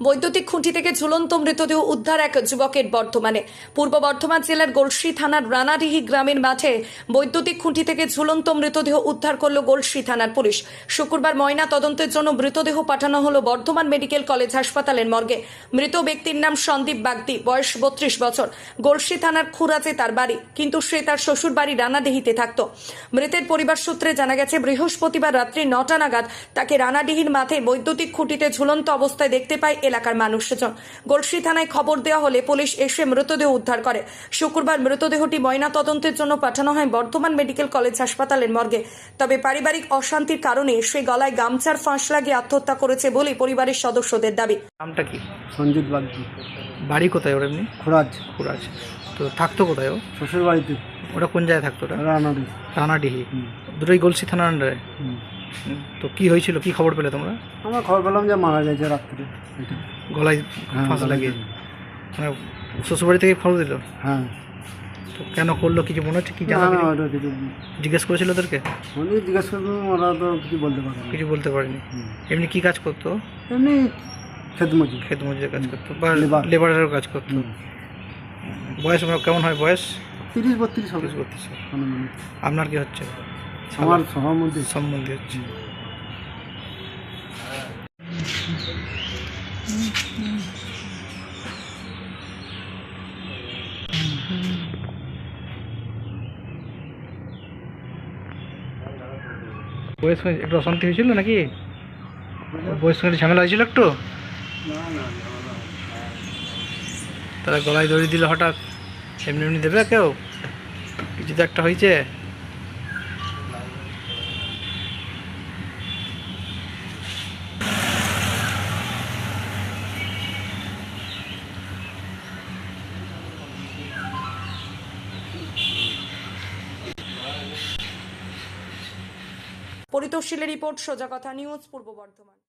বৈদ্যুতিক খুঁটি থেকে ঝুলন্ত মৃতদেহ উদ্ধার এক যুবকের বর্তমানে। পূর্ব বর্ধমান জেলার গলসি থানার রানাডিহি গ্রামের মাঠে বৈদ্যুতিক খুঁটি থেকে ঝুলন্ত মৃতদেহ উদ্ধার করল গলসি থানার পুলিশ। শুক্রবার ময়না তদন্তের জন্য মৃতদেহ পাঠানো হলো বর্ধমান মেডিকেল কলেজ হাসপাতালের মর্গে। মৃত ব্যক্তির নাম সন্দীপ বাগদি, বয়স বত্রিশ বছর। গলসি থানার খুরাচে তার বাড়ি, কিন্তু সে তার শ্বশুর বাড়ি রানাডিহিতে থাকত। মৃতের পরিবার সূত্রে জানা গেছে, বৃহস্পতিবার রাত্রি নটা নাগাদ তাকে রানাডিহির মাঠে বৈদ্যুতিক খুঁটিতে ঝুলন্ত অবস্থায় দেখতে পায় এলাকার মানুষজন। গলসি থানায় খবর দেওয়া হলে পুলিশ এসে মৃতদেহ উদ্ধার করে। শুক্রবার মৃতদেহটি ময়না তদন্তের জন্য পাঠানো হয় বর্ধমান মেডিকেল কলেজ হাসপাতালের মর্গে। তবে পারিবারিক অশান্তির কারণে সে গলায় গামছার ফাঁস লাগিয়ে আত্মহত্যা করেছে বলে পরিবারের সদস্যদের দাবি। নামটা কি? সঞ্জিত বাগদি। বাড়ি কোথায় ওর এমনি? খোরাজ। তো থাকতো কোথায় ও? শ্বশুর বাড়িতে ওটা কোন জায়গায় থাকতো ওটা? রানাডিহি। দুটোই গলসি থানার আন্ডারে। তো কি হয়েছিল? কি খবর পেলে তোমরা? আমরা খবর পেলাম যে মারা গেছে রাত্রে। গলায় হ্যাঁ, ফাঁস লাগিয়ে। মানে শ্বশুরবাড়ি থেকে খবর দিল? হ্যাঁ। তো কেন করল? কিছু মনে হচ্ছে? কি জানা কিছু? জিজ্ঞেস করেছিল ওদেরকে? উনি জিজ্ঞেস করলাম ওরা তো কিছু বলতে পারে কিছু বলতে পারিনি। এমনি কি কাজ করতো? এমনি খেত মজুর। খেত মজুরের কাজ করতো বা লেবার। লেবারেরও কাজ করতো। বয়স কেমন হয়? বয়স? তিরিশ বত্রিশ হবে। বত্রিশ। আপনার কি হচ্ছে? আমার সহমতি সম্বন্ধে বয়স হয়ে- একটু অশান্তি হয়েছিল নাকি? বয়স সঙ্গে ঝামেলা হয়েছিল একটু? তারা গলায় দড়ি দিল হঠাৎ এমনি এমনি দেবে কেউ? কিছু তো একটা হয়েছে। পরিতোষীলের রিপোর্ট সোজা কথা নিউজ পূর্ব বর্ধমান।